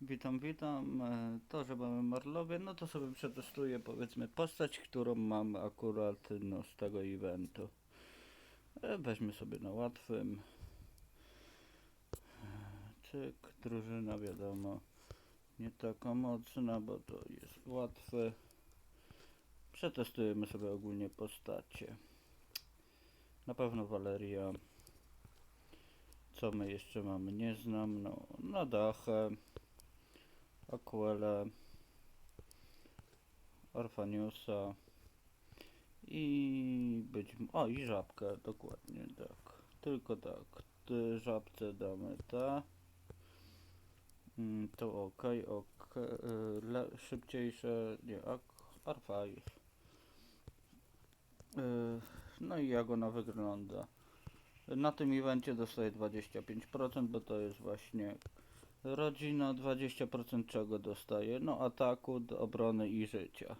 Witam, witam. E, To, że mamy Marlowie, no to sobie przetestuję powiedzmy postać, którą mam akurat no, z tego eventu. E, Weźmy sobie na łatwym. E, Cyk, drużyna wiadomo nie taka mocna, bo to jest łatwe. Przetestujemy sobie ogólnie postacie. Na pewno Valeria. Co my jeszcze mamy? Nie znam. No, na dachę. Aquele. Orfaniusa. I być... O, i żabkę, dokładnie tak. Tylko tak. Ty żabce damy ta. Mm, To ok, ok. Le, szybciejsze. Nie, Arfaj. Y, No i jak ona wygląda. Na tym evencie dostaje 25%, bo to jest właśnie rodzina. 20% czego dostaje? No ataku, obrony i życia.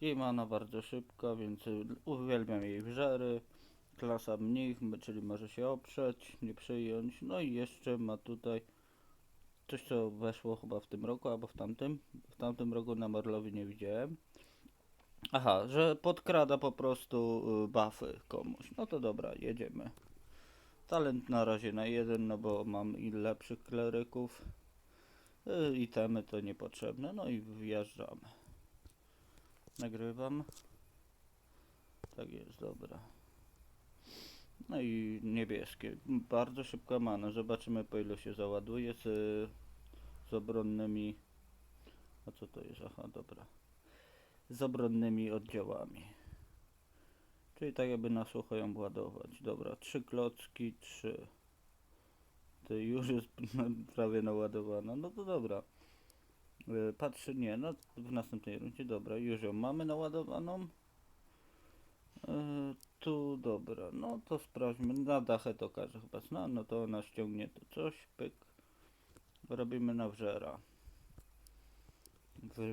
Jej mana bardzo szybka, więc y, uwielbiam jej wżery. Klasa mnich, czyli może się oprzeć, nie przyjąć. No i jeszcze ma tutaj coś, co weszło chyba w tym roku, albo w tamtym. W tamtym roku na Morlowi nie widziałem. Aha, że podkrada po prostu y, buffy komuś. No to dobra, jedziemy. Talent na razie na jeden, no bo mam i lepszych kleryków. Y, Itemy to niepotrzebne, no i wjeżdżamy. Nagrywam. Tak jest, dobra. No i niebieskie. Bardzo szybka mana. Zobaczymy po ile się załaduje z, z obronnymi. A co to jest? Aha, dobra. Z obronnymi oddziałami. Czyli tak jakby na sucho ją ładować. Dobra, trzy klocki, trzy. To już jest prawie naładowana. No to dobra. Y, Patrzy, nie, no w następnej rundzie, dobra, już ją mamy naładowaną. Y, tu, dobra, no to sprawdźmy, na dachę to każdy chyba zna, no to ona ściągnie tu coś, pyk. Robimy na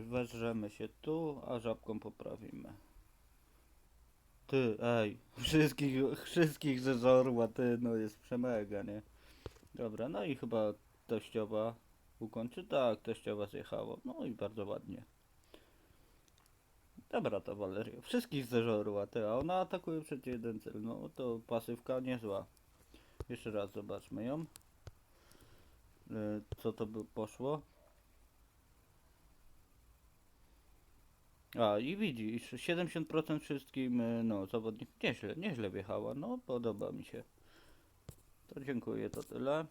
Weżremy się tu, a żabką poprawimy. Ty, ej, wszystkich, wszystkich ze zorła, ty, no jest przemega, nie? Dobra, no i chyba teściowa ukończy. Tak, teściowa zjechała. No i bardzo ładnie. Dobra to Valeria. Wszystkich zeżorła, ty, a ona atakuje przecież jeden cel. No to pasywka niezła. Jeszcze raz zobaczmy ją. Y, Co to by poszło? A i widzisz, 70% wszystkim, y, no zawodnik nieźle, nieźle wjechała, no podoba mi się. To dziękuję, to tyle.